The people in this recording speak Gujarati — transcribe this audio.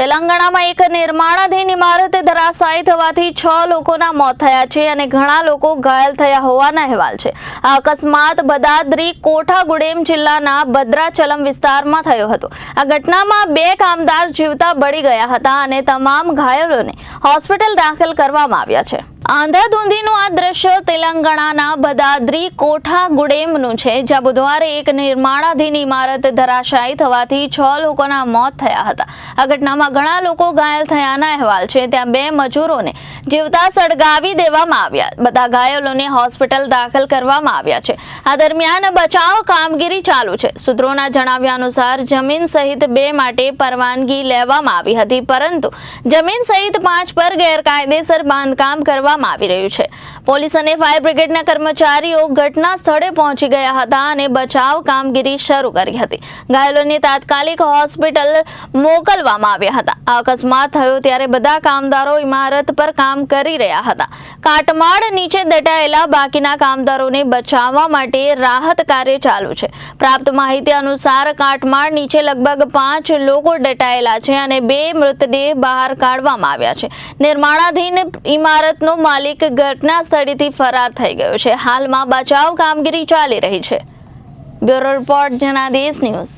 તેલંગાણામાં એક નિર્માણાધીન ઇમારત ધરાશાયી થવાથી છ લોકોના મોત થયા છે અને ઘણા લોકો ઘાયલ થયા હોવાના અહેવાલ છે. આ અકસ્માત બદાદરી કોઠાગુડેમ જિલ્લાના ભદ્રાચલમ વિસ્તારમાં થયો હતો. આ ઘટનામાં બે કામદાર જીવતા બળી ગયા હતા અને તમામ ઘાયલોને હોસ્પિટલ દાખલ કરવામાં આવ્યા છે. આંધાધૂંધીનું આ દ્રશ્ય તેલંગાણાના બદાદ્રી કોઠા ગુડેમનું છે, જ્યાં બુધવારે એક નિર્માણાધીન ઇમારત ધરાશાયી થવાથી છ લોકોના મોત થયા હતા. આ ઘટનામાં ઘણા લોકો ઘાયલ થયાના અહેવાલ છે. ત્યાં બે મજૂરોને જીવતા સળગાવી દેવામાં આવ્યા. બધા ઘાયલોને હોસ્પિટલ દાખલ કરવામાં આવ્યા છે. આ દરમિયાન બચાવ કામગીરી ચાલુ છે. સૂત્રોના જણાવ્યા અનુસાર, જમીન સહિત બે માટે પરવાનગી લેવામાં આવી હતી, પરંતુ જમીન સહિત પાંચ પર ગેરકાયદેસર બાંધકામ કરવામાં આવી રહ્યું છે. પોલીસ અને ફાયર બ્રિગેડના કર્મચારીઓ ઘટના સ્થળે પહોંચી ગયા હતા અને બચાવ કામગીરી શરૂ કરી હતી. ઘાયલોને તાત્કાલિક હોસ્પિટલ મોકલવામાં આવ્યા હતા. આ અકસ્માત થયો ત્યારે બધા કામદારો ઇમારત પર કામ કરી રહ્યા હતા. કાટમાળ નીચે દટાયેલા બાકીના કામદારોને બચાવવા માટે રાહત કાર્ય ચાલુ છે. પ્રાપ્ત માહિતી અનુસાર કાટમાળ નીચે લગભગ પાંચ લોકો દટાયેલા છે અને બે મૃતદેહ બહાર કાઢવામાં આવ્યા છે. નિર્માણાધીન ઇમારતનો માલિક ઘટના સ્થળેથી ફરાર થઈ ગયો છે. હાલમાં બચાવ કામગીરી ચાલી રહી છે. Bureau report Janadesh news.